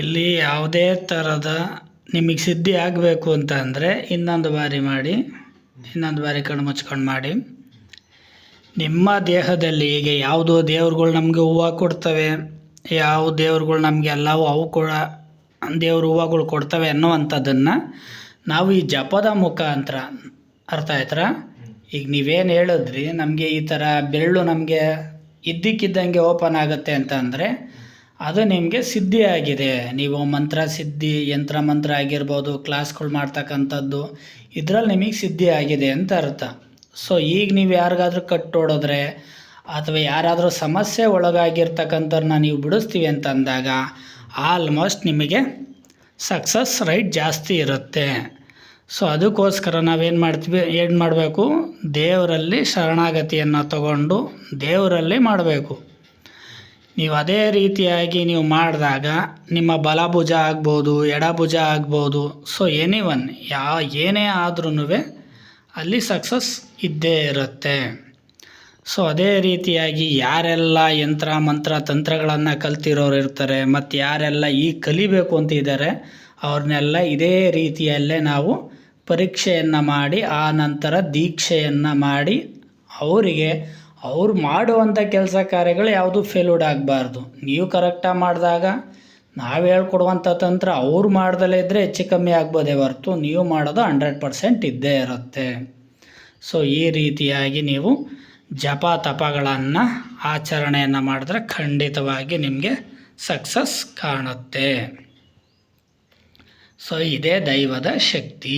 ಇಲ್ಲಿ ಯಾವುದೇ ಥರದ ನಿಮಗೆ ಸಿದ್ಧಿ ಆಗಬೇಕು ಅಂತ ಅಂದರೆ ಇನ್ನೊಂದು ಬಾರಿ ಮಾಡಿ, ಇನ್ನೊಂದು ಬಾರಿ ಕಣ್ಣು ಮುಚ್ಕೊಂಡು ಮಾಡಿ. ನಿಮ್ಮ ದೇಹದಲ್ಲಿ ಈಗ ಯಾವುದೋ ದೇವ್ರುಗಳು ನಮಗೆ ಹೂವು ಕೊಡ್ತವೆ, ಯಾವ ದೇವ್ರುಗಳು ನಮಗೆ ಎಲ್ಲವೂ ಅವು ಕೂಡ, ದೇವ್ರ ಹೂವುಗಳು ಕೊಡ್ತವೆ ಅನ್ನುವಂಥದ್ದನ್ನು ನಾವು ಈ ಜಪದ ಮುಖಾಂತರ ಅರ್ಥ ಆಯ್ತರಾ? ಈಗ ನೀವೇನು ಹೇಳಿದ್ರಿ, ನಮಗೆ ಈ ಥರ ಬೆರಳು ನಮಗೆ ಇದ್ದಕ್ಕಿದ್ದಂಗೆ ಓಪನ್ ಆಗುತ್ತೆ ಅಂತ ಅಂದರೆ ಅದು ನಿಮಗೆ ಸಿದ್ಧಿ ಆಗಿದೆ. ನೀವು ಮಂತ್ರ ಸಿದ್ಧಿ, ಯಂತ್ರ ಮಂತ್ರ ಆಗಿರ್ಬೋದು ಕ್ಲಾಸ್ಗಳು ಮಾಡ್ತಕ್ಕಂಥದ್ದು, ಇದರಲ್ಲಿ ನಿಮಗೆ ಸಿದ್ಧಿ ಆಗಿದೆ ಅಂತ ಅರ್ಥ. ಸೊ ಈಗ ನೀವು ಯಾರಿಗಾದ್ರೂ ಕಟ್ಟೋಡಿದ್ರೆ, ಅಥವಾ ಯಾರಾದರೂ ಸಮಸ್ಯೆ ಒಳಗಾಗಿರ್ತಕ್ಕಂಥವ್ರನ್ನ ನೀವು ಬಿಡಿಸ್ತೀವಿ ಅಂತ ಅಂದಾಗ ಆಲ್ಮೋಸ್ಟ್ ನಿಮಗೆ ಸಕ್ಸಸ್ ರೈಟ್ ಜಾಸ್ತಿ ಇರುತ್ತೆ. ಸೊ ಅದಕ್ಕೋಸ್ಕರ ನಾವೇನು ಮಾಡ್ತೀವಿ, ಏನು ಮಾಡಬೇಕು? ದೇವರಲ್ಲಿ ಶರಣಾಗತಿಯನ್ನು ತಗೊಂಡು ದೇವರಲ್ಲಿ ಮಾಡಬೇಕು. ನೀವು ಅದೇ ರೀತಿಯಾಗಿ ನೀವು ಮಾಡಿದಾಗ ನಿಮ್ಮ ಬಲಭುಜ ಆಗ್ಬೋದು, ಎಡಭುಜ ಆಗ್ಬೋದು. ಸೊ ಎನಿ ಒನ್ ಯಾ, ಏನೇ ಆದ್ರೂ ಅಲ್ಲಿ ಸಕ್ಸಸ್ ಇದ್ದೇ ಇರುತ್ತೆ. ಸೊ ಅದೇ ರೀತಿಯಾಗಿ ಯಾರೆಲ್ಲ ಯಂತ್ರ, ಮಂತ್ರ, ತಂತ್ರಗಳನ್ನು ಕಲ್ತಿರೋರು ಇರ್ತಾರೆ ಮತ್ತು ಯಾರೆಲ್ಲ ಈಗ ಕಲಿಬೇಕು ಅಂತ ಇದ್ದಾರೆ ಅವ್ರನ್ನೆಲ್ಲ ಇದೇ ರೀತಿಯಲ್ಲೇ ನಾವು ಪರೀಕ್ಷೆಯನ್ನು ಮಾಡಿ, ಆ ನಂತರ ದೀಕ್ಷೆಯನ್ನು ಮಾಡಿ, ಅವರಿಗೆ ಅವ್ರು ಮಾಡುವಂಥ ಕೆಲಸ ಕಾರ್ಯಗಳು ಯಾವುದು ಫೇಲ್ಯೂಡ್ ಆಗಬಾರ್ದು. ನೀವು ಕರೆಕ್ಟಾಗಿ ಮಾಡಿದಾಗ ನಾವು ಹೇಳ್ಕೊಡುವಂಥ ತಂತ್ರ ಅವ್ರು ಮಾಡ್ದಲೇ ಇದ್ದರೆ ಹೆಚ್ಚು ಕಮ್ಮಿ ಆಗ್ಬೋದೇ ಹೊರತು ನೀವು ಮಾಡೋದು ಹಂಡ್ರೆಡ್ ಪರ್ಸೆಂಟ್ ಇದ್ದೇ ಇರುತ್ತೆ. ಸೊ ಈ ರೀತಿಯಾಗಿ ನೀವು ಜಪ ತಪಗಳನ್ನು ಆಚರಣೆಯನ್ನು ಮಾಡಿದ್ರೆ ಖಂಡಿತವಾಗಿ ನಿಮಗೆ ಸಕ್ಸಸ್ ಕಾಣುತ್ತೆ. ಸೊ ಇದೇ ದೈವದ ಶಕ್ತಿ.